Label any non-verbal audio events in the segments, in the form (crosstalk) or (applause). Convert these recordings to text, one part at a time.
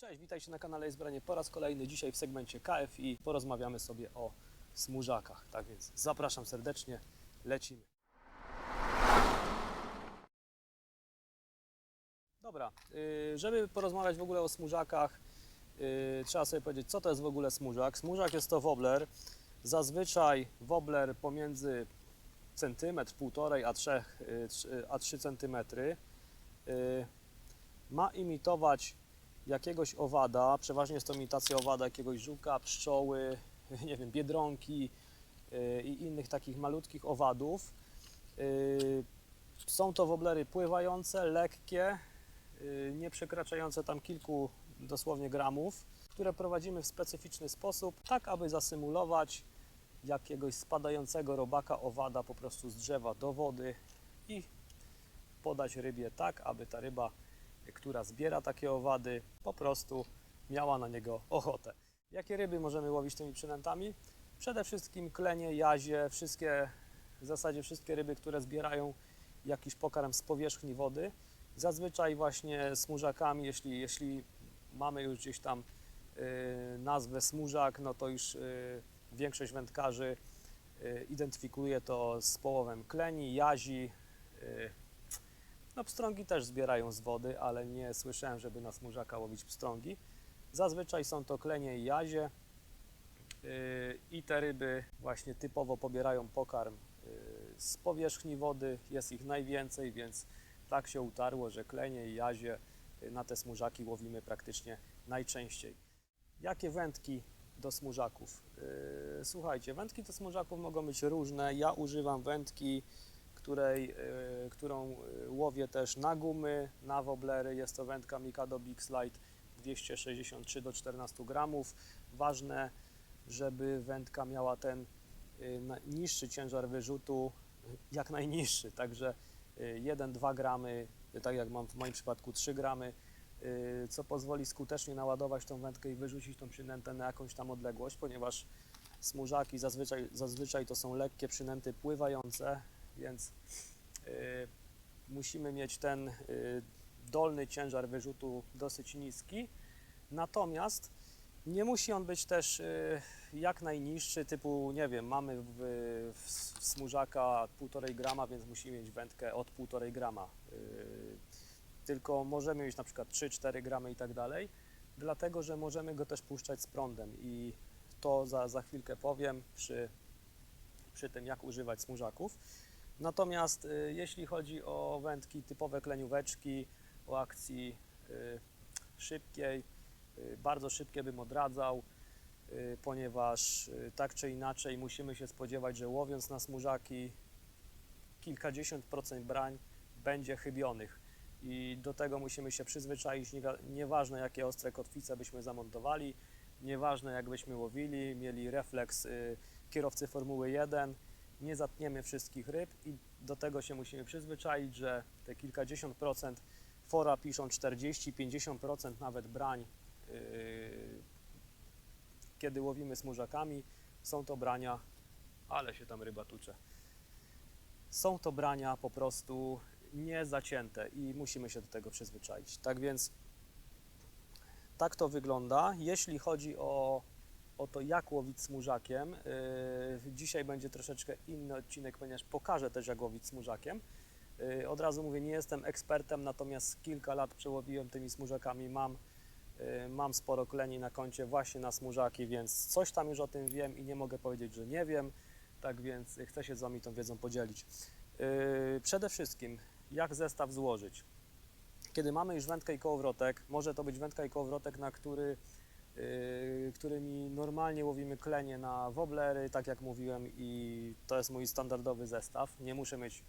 Cześć, witajcie na kanale Zbranie po raz kolejny. Dzisiaj w segmencie KFI porozmawiamy sobie o smużakach. Tak więc zapraszam serdecznie, lecimy. Dobra, y, żeby porozmawiać w ogóle o smużakach, y, trzeba sobie powiedzieć, co to jest w ogóle smużak. Smużak jest to wobbler, zazwyczaj wobbler pomiędzy centymetr, półtorej a 3, a 3 centymetry. Y, Ma imitować jakiegoś owada, przeważnie jest to imitacja owada jakiegoś żuka, pszczoły, (laughs) nie wiem, biedronki yy, i innych takich malutkich owadów. Yy, Są to woblery pływające, lekkie, yy, nie przekraczające tam kilku dosłownie gramów, które prowadzimy w specyficzny sposób, tak aby zasymulować jakiegoś spadającego robaka owada po prostu z drzewa do wody i podać rybie tak, aby ta ryba która zbiera takie owady, po prostu miała na niego ochotę. Jakie ryby możemy łowić tymi przynętami? Przede wszystkim klenie, jazie, wszystkie, w zasadzie wszystkie ryby, które zbierają jakiś pokarm z powierzchni wody. Zazwyczaj właśnie smużakami, jeśli, jeśli mamy już gdzieś tam y, nazwę smużak, no to już y, większość wędkarzy y, identyfikuje to z połowem kleni, jazi, no pstrągi też zbierają z wody, ale nie słyszałem, żeby na smużaka łowić pstrągi. Zazwyczaj są to klenie i jazie yy, i te ryby właśnie typowo pobierają pokarm yy, z powierzchni wody. Jest ich najwięcej, więc tak się utarło, że klenie i jazie yy, na te smużaki łowimy praktycznie najczęściej. Jakie wędki do smużaków? Słuchajcie, wędki do smużaków mogą być różne. Ja używam wędki której, y, którą y, łowię też na gumy, na woblery. Jest to wędka Mikado Big Slide 263 do 14 gramów. Ważne, żeby wędka miała ten na- niższy ciężar wyrzutu, jak najniższy, także y, 1-2 gramy, tak jak mam w moim przypadku 3 gramy, co pozwoli skutecznie naładować tą wędkę i wyrzucić tą przynętę na jakąś tam odległość, ponieważ smużaki zazwyczaj, zazwyczaj to są lekkie przynęty pływające, więc y, musimy mieć ten y, dolny ciężar wyrzutu dosyć niski. Natomiast nie musi on być też y, jak najniższy, typu nie wiem, mamy w, w, smużaka 1,5 grama, więc musimy mieć wędkę od 1,5 grama. Tylko możemy mieć na przykład 3-4 gramy i tak dalej, dlatego że możemy go też puszczać z prądem i to za, za chwilkę powiem przy, przy tym, jak używać smużaków. Natomiast y, jeśli chodzi o wędki typowe klenióweczki, o akcji y, szybkiej, y, bardzo szybkie bym odradzał, ponieważ tak czy inaczej musimy się spodziewać, że łowiąc na smużaki kilkadziesiąt procent brań będzie chybionych. I do tego musimy się przyzwyczaić, nie, nieważne jakie ostre kotwice byśmy zamontowali, nieważne jak byśmy łowili, mieli refleks kierowcy Formuły 1, nie zatniemy wszystkich ryb i do tego się musimy przyzwyczaić, że te kilkadziesiąt procent, fora piszą 40-50% nawet brań, yy, kiedy łowimy smużakami, są to brania, ale się tam ryba tucze, są to brania po prostu niezacięte i musimy się do tego przyzwyczaić. Tak więc tak to wygląda. Jeśli chodzi o o to, jak łowić smużakiem. Yy, Dzisiaj będzie troszeczkę inny odcinek, ponieważ pokażę też, jak łowić smużakiem. Yy, Od razu mówię, nie jestem ekspertem, natomiast kilka lat przełowiłem tymi smużakami. Mam, yy, mam sporo kleni na koncie właśnie na smużaki, więc coś tam już o tym wiem i nie mogę powiedzieć, że nie wiem. Tak więc chcę się z Wami tą wiedzą podzielić. Przede wszystkim, jak zestaw złożyć. Kiedy mamy już wędkę i kołowrotek, może to być wędka i kołowrotek, na który którymi normalnie łowimy klenie na woblery, tak jak mówiłem i to jest mój standardowy zestaw. Nie muszę mieć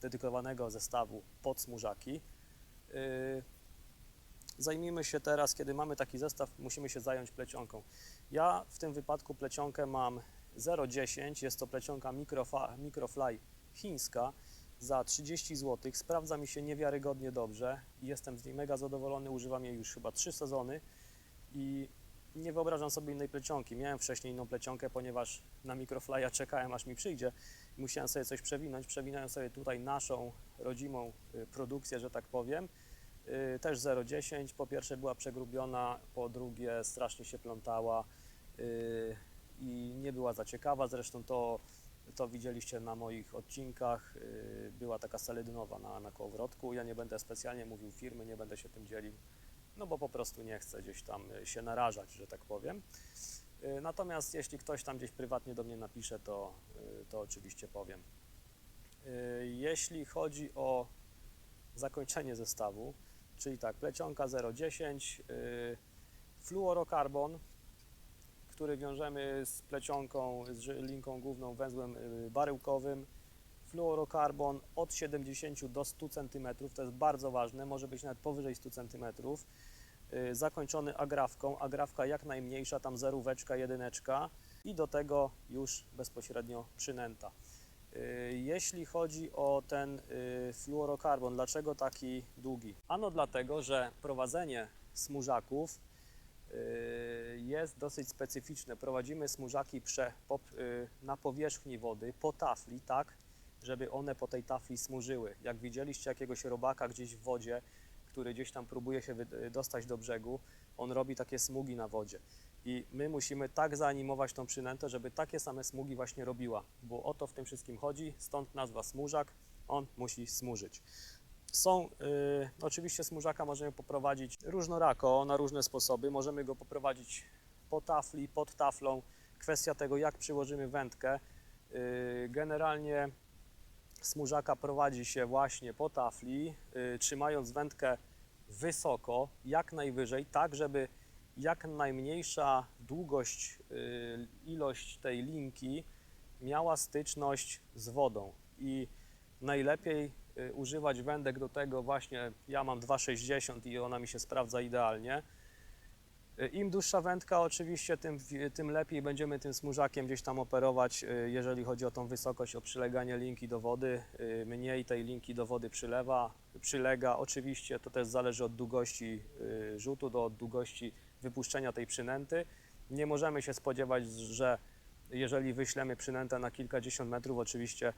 dedykowanego zestawu pod smużaki. Yy, Zajmijmy się teraz, kiedy mamy taki zestaw, musimy się zająć plecionką. Ja w tym wypadku plecionkę mam 0,10, jest to plecionka Microfly chińska za 30 zł. Sprawdza mi się niewiarygodnie dobrze jestem z niej mega zadowolony, używam jej już chyba 3 sezony i nie wyobrażam sobie innej plecionki. Miałem wcześniej inną plecionkę, ponieważ na Microfly'a czekałem aż mi przyjdzie musiałem sobie coś przewinąć. Przewinąłem sobie tutaj naszą rodzimą y, produkcję, że tak powiem. y, też 0,10. Po pierwsze była przegrubiona, po drugie strasznie się plątała y, i nie była za ciekawa. Zresztą to, to widzieliście na moich odcinkach. Była taka saledynowa na, na kołowrotku. Ja nie będę specjalnie mówił firmy, nie będę się tym dzielił, no bo po prostu nie chcę gdzieś tam y, się narażać, że tak powiem. Y, Natomiast jeśli ktoś tam gdzieś prywatnie do mnie napisze, to, y, to oczywiście powiem. Jeśli chodzi o zakończenie zestawu, czyli tak, plecionka 0,10, y, fluorokarbon, który wiążemy z plecionką, z linką główną, węzłem baryłkowym, fluorokarbon od 70 do 100 cm, to jest bardzo ważne, może być nawet powyżej 100 cm, y, zakończony agrafką, agrafka jak najmniejsza, tam zeróweczka, jedyneczka i do tego już bezpośrednio przynęta. Y, Jeśli chodzi o ten y, fluorokarbon, dlaczego taki długi? Ano dlatego, że prowadzenie smurzaków y, jest dosyć specyficzne. Prowadzimy y, na powierzchni wody, po tafli, tak, żeby one po tej tafli smurzyły. Jak widzieliście jakiegoś robaka gdzieś w wodzie, który gdzieś tam próbuje się dostać do brzegu, on robi takie smugi na wodzie. I my musimy tak zaanimować tą przynętę, żeby takie same smugi właśnie robiła, bo o to w tym wszystkim chodzi, stąd nazwa smużak, on musi smurzyć. Są, y, oczywiście smużaka możemy poprowadzić różnorako, na różne sposoby, możemy go poprowadzić po tafli, pod taflą, kwestia tego jak przyłożymy wędkę. Y, generalnie smużaka prowadzi się właśnie po tafli, y, trzymając wędkę wysoko, jak najwyżej, tak żeby jak najmniejsza długość, y, ilość tej linki miała styczność z wodą i najlepiej y, używać wędek do tego właśnie, ja mam 2,60 i ona mi się sprawdza idealnie. Y, Im dłuższa wędka oczywiście, tym, tym lepiej będziemy tym smurzakiem gdzieś tam operować, y, jeżeli chodzi o tą wysokość, o przyleganie linki do wody. Y, Mniej tej linki do wody przylewa, przylega. Oczywiście to też zależy od długości rzutu, do od długości wypuszczenia tej przynęty. Nie możemy się spodziewać, że jeżeli wyślemy przynętę na kilkadziesiąt metrów, oczywiście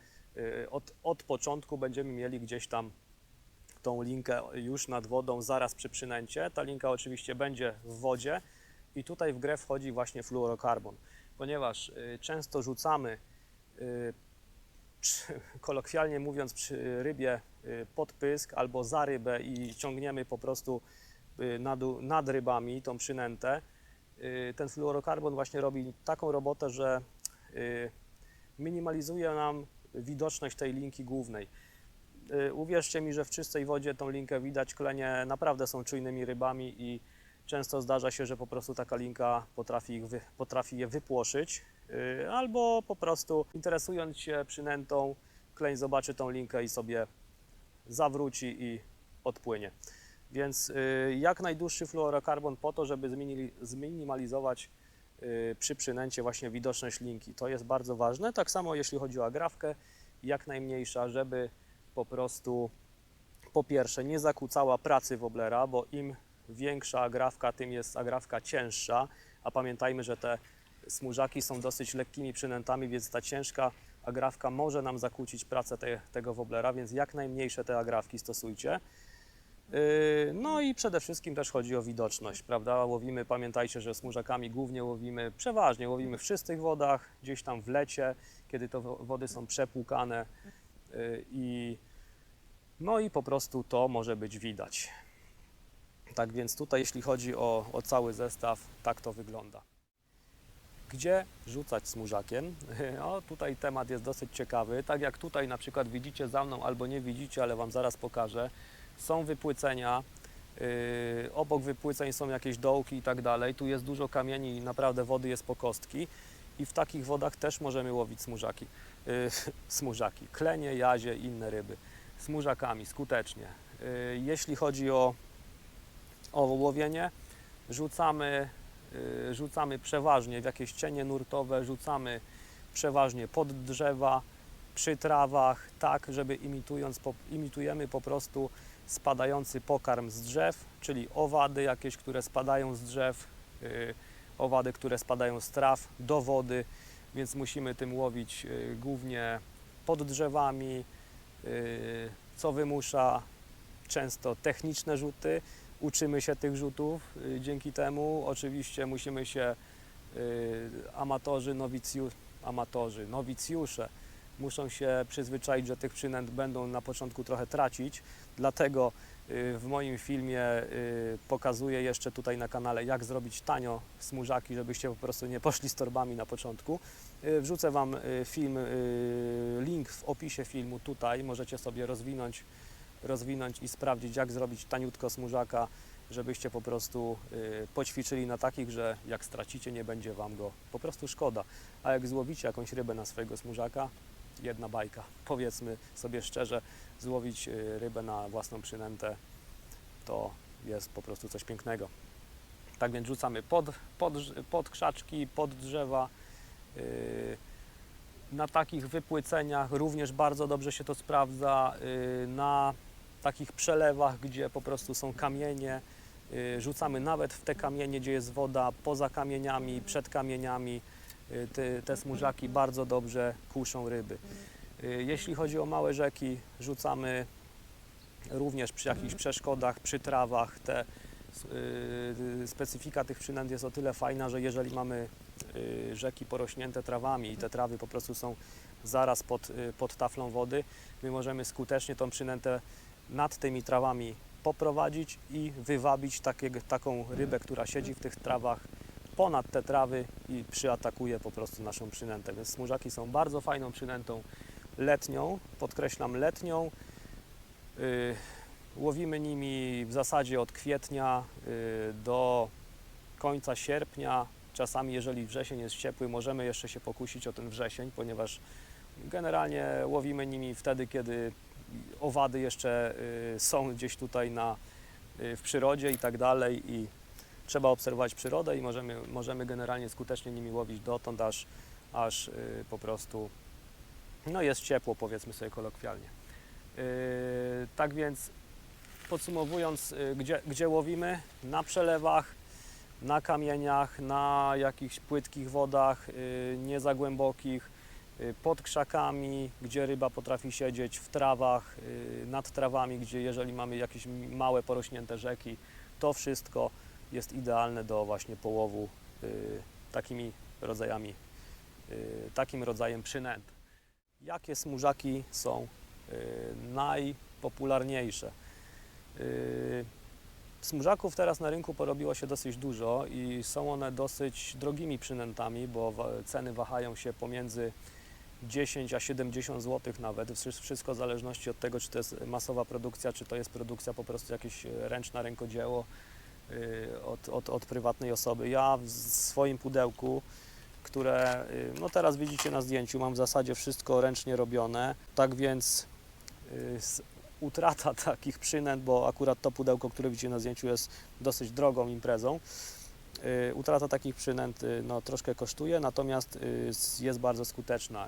od, od początku będziemy mieli gdzieś tam tą linkę już nad wodą zaraz przy przynęcie. Ta linka oczywiście będzie w wodzie i tutaj w grę wchodzi właśnie fluorokarbon, ponieważ y, często rzucamy, y, (laughs) kolokwialnie mówiąc, przy rybie y, pod pysk albo za rybę i ciągniemy po prostu nad, nad rybami tą przynętę. Ten fluorokarbon właśnie robi taką robotę, że minimalizuje nam widoczność tej linki głównej. Y, Uwierzcie mi, że w czystej wodzie tą linkę widać, klenie naprawdę są czujnymi rybami i często zdarza się, że po prostu taka linka potrafi, ich wy, potrafi je wypłoszyć, y, albo po prostu interesując się przynętą, kleń zobaczy tą linkę i sobie zawróci i odpłynie. Więc y, jak najdłuższy fluorokarbon po to, żeby zminimalizować przy przynęcie właśnie widoczność linki. To jest bardzo ważne. Tak samo jeśli chodzi o agrafkę, jak najmniejsza, żeby po prostu po pierwsze nie zakłócała pracy woblera, bo im większa agrafka, tym jest agrafka cięższa, a pamiętajmy, że te smużaki są dosyć lekkimi przynętami, więc ta ciężka agrafka może nam zakłócić pracę te, tego woblera, więc jak najmniejsze te agrafki stosujcie. Yy, No i przede wszystkim też chodzi o widoczność, prawda? Łowimy, pamiętajcie, że smużakami głównie łowimy, przeważnie łowimy w czystych wodach, gdzieś tam w lecie, kiedy to wo- wody są przepłukane yy, i no i po prostu to może być widać. Tak więc tutaj, jeśli chodzi o, o cały zestaw, tak to wygląda. Gdzie rzucać smużakiem? (laughs) O, tutaj temat jest dosyć ciekawy. Tak jak tutaj na przykład widzicie za mną, albo nie widzicie, ale Wam zaraz pokażę. Są wypłycenia, yy, obok wypłyceń są jakieś dołki i tak dalej. Tu jest dużo kamieni i naprawdę wody jest po kostki. I w takich wodach też możemy łowić smużaki. Yy, (laughs) smużaki, klenie, jazie inne ryby. Smużakami skutecznie. Yy, jeśli chodzi o, o łowienie, rzucamy y, rzucamy przeważnie w jakieś cienie nurtowe, rzucamy przeważnie pod drzewa, przy trawach, tak, żeby imitując, po, imitujemy po prostu spadający pokarm z drzew, czyli owady jakieś, które spadają z drzew, y, owady, które spadają z traw do wody, więc musimy tym łowić y, głównie pod drzewami, y, co wymusza często techniczne rzuty, uczymy się tych rzutów y, dzięki temu. Oczywiście musimy się y, amatorzy, nowicju, amatorzy, nowicjusze muszą się przyzwyczaić, że tych przynęt będą na początku trochę tracić, dlatego y, w moim filmie pokazuję jeszcze tutaj na kanale, jak zrobić tanio smużaki, żebyście po prostu nie poszli z torbami na początku. Y, Wrzucę Wam y, film, y, link w opisie filmu tutaj, możecie sobie rozwinąć, rozwinąć i sprawdzić, jak zrobić taniutko smużaka, żebyście po prostu poćwiczyli na takich, że jak stracicie, nie będzie Wam go po prostu szkoda. A jak złowicie jakąś rybę na swojego smużaka, jedna bajka. Powiedzmy sobie szczerze, złowić rybę na własną przynętę to jest po prostu coś pięknego. Tak więc rzucamy pod, pod, pod krzaczki, pod drzewa. Y, Na takich wypłyceniach również bardzo dobrze się to sprawdza. y, Na takich przelewach, gdzie po prostu są kamienie, y, rzucamy nawet w te kamienie, gdzie jest woda, poza kamieniami, przed kamieniami. Te, te smużaki bardzo dobrze kuszą ryby. Jeśli chodzi o małe rzeki, rzucamy również przy jakichś przeszkodach, przy trawach. Te, specyfika tych przynęt jest o tyle fajna, że jeżeli mamy rzeki porośnięte trawami i te trawy po prostu są zaraz pod, y, pod taflą wody, my możemy skutecznie tą przynętę nad tymi trawami poprowadzić i wywabić takiego, taką rybę, która siedzi w tych trawach ponad te trawy i przyatakuje po prostu naszą przynętę. Więc smużaki są bardzo fajną przynętą letnią, podkreślam letnią. Y, Łowimy nimi w zasadzie od kwietnia y, do końca sierpnia. Czasami, jeżeli wrzesień jest ciepły, możemy jeszcze się pokusić o ten wrzesień, ponieważ generalnie łowimy nimi wtedy, kiedy owady jeszcze y, są gdzieś tutaj na, y, w przyrodzie i tak dalej i trzeba obserwować przyrodę i możemy, możemy generalnie skutecznie nimi łowić dotąd, aż, aż y, po prostu no jest ciepło, powiedzmy sobie kolokwialnie. Tak więc podsumowując, gdzie, gdzie łowimy? Na przelewach, na kamieniach, na jakichś płytkich wodach, y, nie za głębokich, y, pod krzakami, gdzie ryba potrafi siedzieć, w trawach, y, nad trawami, gdzie jeżeli mamy jakieś małe porośnięte rzeki, to wszystko jest idealne do właśnie połowu takimi rodzajami, takim rodzajem przynęt. Jakie smużaki są najpopularniejsze? Smużaków teraz na rynku porobiło się dosyć dużo i są one dosyć drogimi przynętami, bo ceny wahają się pomiędzy 10 a 70 zł nawet. Wszy- Wszystko w zależności od tego, czy to jest masowa produkcja, czy to jest produkcja po prostu jakieś ręczne rękodzieło y, od, od, od prywatnej osoby. Ja w swoim pudełku, które y, no teraz widzicie na zdjęciu, mam w zasadzie wszystko ręcznie robione, tak więc y, utrata (laughs) takich przynęt, bo akurat to pudełko, które widzicie na zdjęciu jest dosyć drogą imprezą. Y, Utrata takich przynęt y, no, troszkę kosztuje, natomiast y, jest bardzo skuteczna.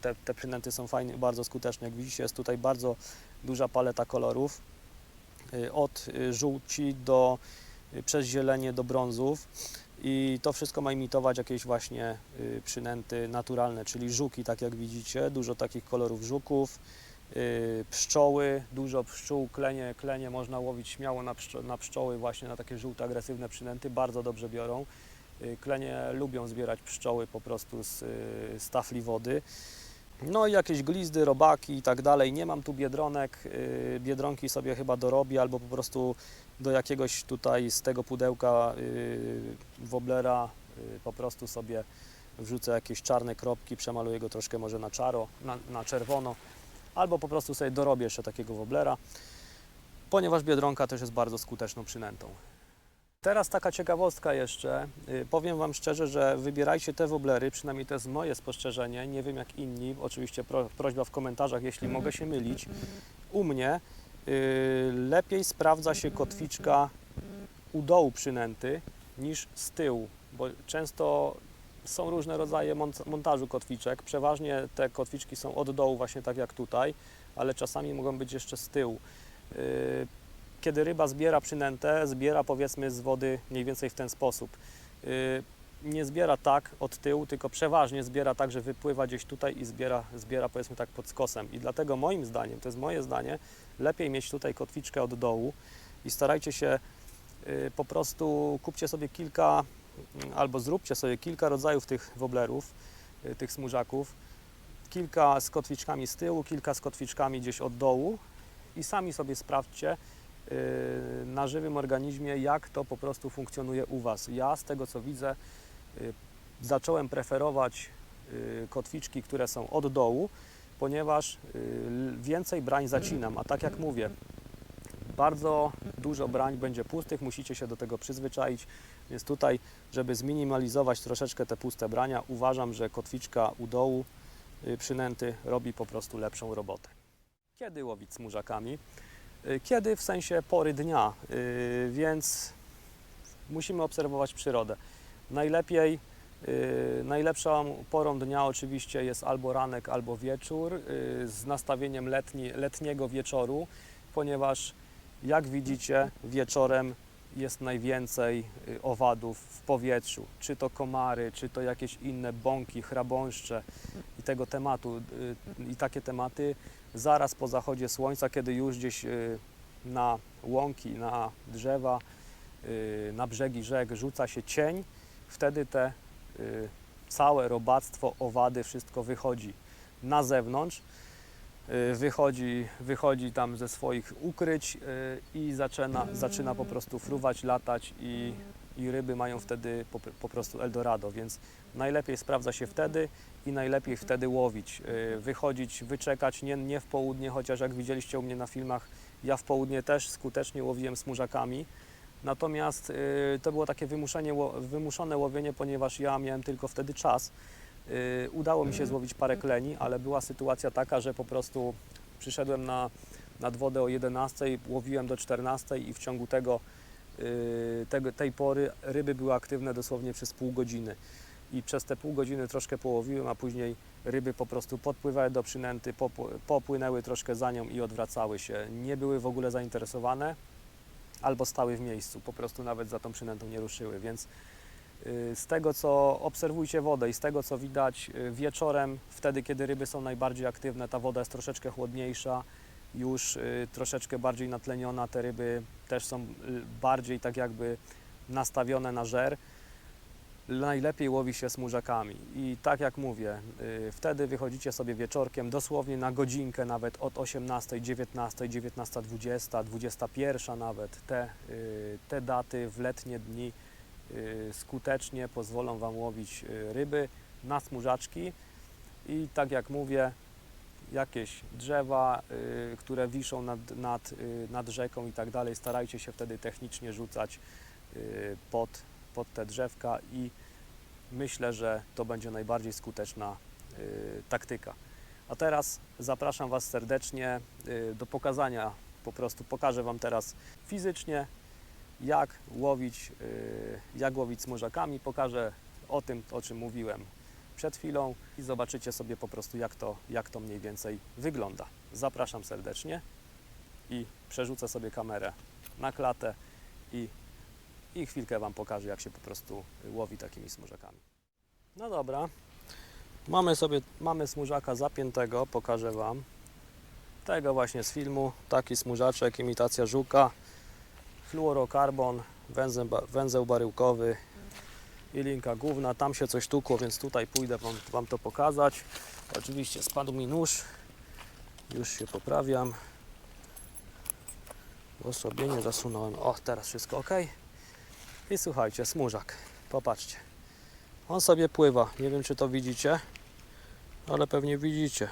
Te, te przynęty są fajne, bardzo skuteczne. Jak widzicie, jest tutaj bardzo duża paleta kolorów. Od żółci do przez zielenie do brązów. I to wszystko ma imitować jakieś właśnie przynęty naturalne, czyli żuki, tak jak widzicie, dużo takich kolorów żuków, pszczoły, dużo pszczół, klenie, klenie można łowić śmiało na, pszczo- na pszczoły, właśnie na takie żółte, agresywne przynęty, bardzo dobrze biorą. Y, Klenie lubią zbierać pszczoły po prostu z, y, z tafli wody. No i jakieś glizdy, robaki i tak dalej. Nie mam tu biedronek, y, biedronki sobie chyba dorobię albo po prostu do jakiegoś tutaj z tego pudełka y, woblera y, po prostu sobie wrzucę jakieś czarne kropki, przemaluję go troszkę może na czaro, na, na czerwono, albo po prostu sobie dorobię jeszcze takiego woblera, ponieważ biedronka też jest bardzo skuteczną przynętą. Teraz taka ciekawostka jeszcze. Y, Powiem Wam szczerze, że wybierajcie te woblery, przynajmniej to jest moje spostrzeżenie, nie wiem jak inni, oczywiście pro, prośba w komentarzach, jeśli mogę się mylić. U mnie y, lepiej sprawdza się kotwiczka u dołu przynęty niż z tyłu, bo często są różne rodzaje mont- montażu kotwiczek. Przeważnie te kotwiczki są od dołu, właśnie tak jak tutaj, ale czasami mogą być jeszcze z tyłu. Y, Kiedy ryba zbiera przynętę, zbiera powiedzmy z wody mniej więcej w ten sposób. Y, nie zbiera tak od tyłu, tylko przeważnie zbiera tak, że wypływa gdzieś tutaj i zbiera, zbiera powiedzmy tak pod skosem. I dlatego moim zdaniem, to jest moje zdanie, lepiej mieć tutaj kotwiczkę od dołu i starajcie się y, po prostu kupcie sobie kilka albo zróbcie sobie kilka rodzajów tych woblerów, y, tych smużaków, kilka z kotwiczkami z tyłu, kilka z kotwiczkami gdzieś od dołu. I sami sobie sprawdźcie y, na żywym organizmie, jak to po prostu funkcjonuje u Was. Ja z tego co widzę, y, zacząłem preferować kotwiczki, które są od dołu, ponieważ więcej brań zacinam, a tak jak mówię, bardzo dużo brań będzie pustych, musicie się do tego przyzwyczaić, więc tutaj, żeby zminimalizować troszeczkę te puste brania, uważam, że kotwiczka u dołu y, przynęty robi po prostu lepszą robotę. Kiedy łowić smużakami? Y, Kiedy w sensie pory dnia, y, więc musimy obserwować przyrodę. Najlepiej, najlepszą porą dnia oczywiście jest albo ranek, albo wieczór z nastawieniem letni, letniego wieczoru, ponieważ jak widzicie wieczorem jest najwięcej y, owadów w powietrzu, czy to komary, czy to jakieś inne bąki, chrabąszcze i tego tematu y, i takie tematy zaraz po zachodzie słońca, kiedy już gdzieś y, na łąki, na drzewa, na brzegi rzek rzuca się cień, wtedy te całe robactwo, owady, wszystko wychodzi na zewnątrz, wychodzi, wychodzi tam ze swoich ukryć y, i zaczyna, zaczyna po prostu fruwać, latać i, i ryby mają wtedy po, po prostu Eldorado, więc najlepiej sprawdza się wtedy i najlepiej wtedy łowić, y, wychodzić, wyczekać, nie, nie w południe, chociaż jak widzieliście u mnie na filmach, ja w południe też skutecznie łowiłem smużakami, natomiast y, to było takie wymuszenie, wymuszone łowienie, ponieważ ja miałem tylko wtedy czas. Y, Udało mi się złowić parę kleni, ale była sytuacja taka, że po prostu przyszedłem na, nad wodę o 11, łowiłem do 14 i w ciągu tego, y, tego, tej pory ryby były aktywne dosłownie przez pół godziny. I przez te pół godziny troszkę połowiłem, a później ryby po prostu podpływały do przynęty, popł- popłynęły troszkę za nią i odwracały się. Nie były w ogóle zainteresowane albo stały w miejscu, po prostu nawet za tą przynętą nie ruszyły, więc z tego co obserwujcie wodę i z tego co widać y, wieczorem, wtedy kiedy ryby są najbardziej aktywne, ta woda jest troszeczkę chłodniejsza, już y, troszeczkę bardziej natleniona, te ryby też są y, bardziej tak jakby nastawione na żer. Najlepiej łowi się smużakami i tak jak mówię, y, wtedy wychodzicie sobie wieczorkiem, dosłownie na godzinkę nawet od 18, 19, 19.20, 21 nawet. Te, y, te daty w letnie dni y, skutecznie pozwolą Wam łowić y, ryby na smużaczki i tak jak mówię, jakieś drzewa, y, które wiszą nad, nad, y, nad rzeką i tak dalej, starajcie się wtedy technicznie rzucać y, pod, pod te drzewka i myślę, że to będzie najbardziej skuteczna y, taktyka. A teraz zapraszam Was serdecznie y, do pokazania, po prostu pokażę Wam teraz fizycznie, jak łowić, y, jak łowić pokażę o tym, o czym mówiłem przed chwilą i zobaczycie sobie po prostu, jak to, jak to mniej więcej wygląda. Zapraszam serdecznie i przerzucę sobie kamerę na klatę i, i chwilkę Wam pokażę, jak się po prostu łowi takimi smużakami. No dobra, mamy sobie, mamy smużaka zapiętego, pokażę Wam. Tego właśnie z filmu, taki smużaczek, imitacja żuka, fluorokarbon, węzeł, węzeł baryłkowy i linka główna. Tam się coś tukło, więc tutaj pójdę wam, wam to pokazać. Oczywiście spadł mi nóż, już się poprawiam. Osłabienie zasunąłem. O, teraz wszystko ok. I słuchajcie, smużak. Popatrzcie. On sobie pływa. Nie wiem, czy to widzicie, ale pewnie widzicie.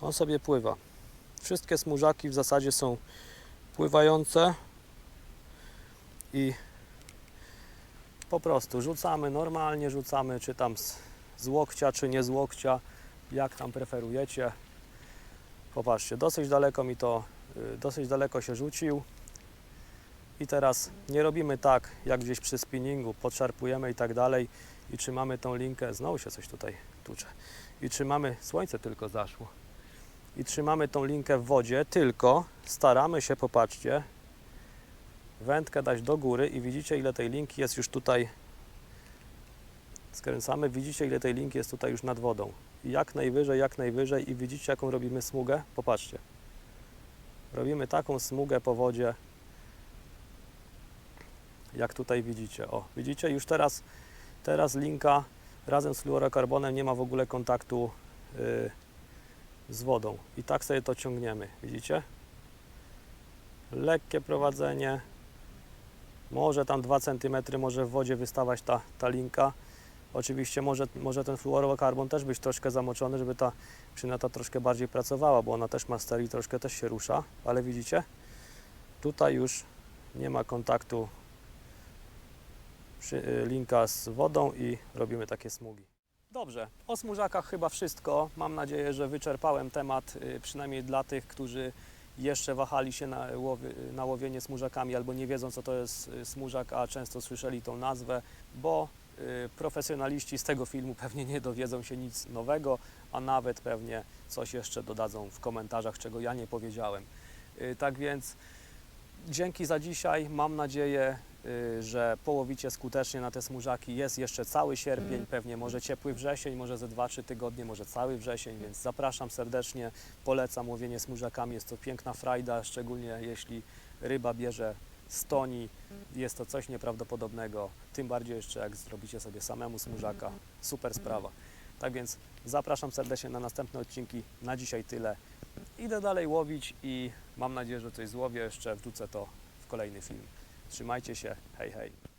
On sobie pływa. Wszystkie smużaki w zasadzie są pływające i po prostu rzucamy normalnie, rzucamy czy tam z, z łokcia, czy nie z łokcia, jak tam preferujecie. Popatrzcie, dosyć daleko mi to, y, dosyć daleko się rzucił. I teraz nie robimy tak, jak gdzieś przy spinningu, podszarpujemy i tak dalej i trzymamy tą linkę, znowu się coś tutaj tucze, i trzymamy, słońce tylko zaszło, i trzymamy tą linkę w wodzie, tylko staramy się, popatrzcie, wędkę dać do góry i widzicie ile tej linki jest już tutaj Skręcamy, widzicie ile tej linki jest tutaj już nad wodą. Jak najwyżej, jak najwyżej i widzicie jaką robimy smugę? Popatrzcie. Robimy taką smugę po wodzie, jak tutaj widzicie. O, widzicie już teraz, teraz linka razem z fluorokarbonem nie ma w ogóle kontaktu y, z wodą. I tak sobie to ciągniemy, widzicie? Lekkie prowadzenie, może tam 2 cm może w wodzie wystawać ta, ta linka. Oczywiście może, może ten fluorokarbon też być troszkę zamoczony, żeby ta przynata troszkę bardziej pracowała, bo ona też ma ster i troszkę też się rusza, ale widzicie? Tutaj już nie ma kontaktu y, linka z wodą i robimy takie smugi. Dobrze, o smużakach chyba wszystko. Mam nadzieję, że wyczerpałem temat, y, przynajmniej dla tych, którzy jeszcze wahali się na, łowie, na łowienie smużakami albo nie wiedzą, co to jest y, smużak, a często słyszeli tą nazwę, bo y, profesjonaliści z tego filmu pewnie nie dowiedzą się nic nowego, a nawet pewnie coś jeszcze dodadzą w komentarzach, czego ja nie powiedziałem. Y, Tak więc dzięki za dzisiaj. Mam nadzieję, że połowicie skutecznie na te smużaki. Jest jeszcze cały sierpień, pewnie może ciepły wrzesień, może ze 2-3 tygodnie, może cały wrzesień, więc zapraszam serdecznie. Polecam łowienie smużakami. Jest to piękna frajda, szczególnie jeśli ryba bierze stoni. Jest to coś nieprawdopodobnego. Tym bardziej jeszcze jak zrobicie sobie samemu smużaka. Super sprawa. Tak więc zapraszam serdecznie na następne odcinki. Na dzisiaj tyle. Idę dalej łowić i mam nadzieję, że coś złowię jeszcze. Wrzucę to w kolejny film. Trzymajcie się. Hej, hej.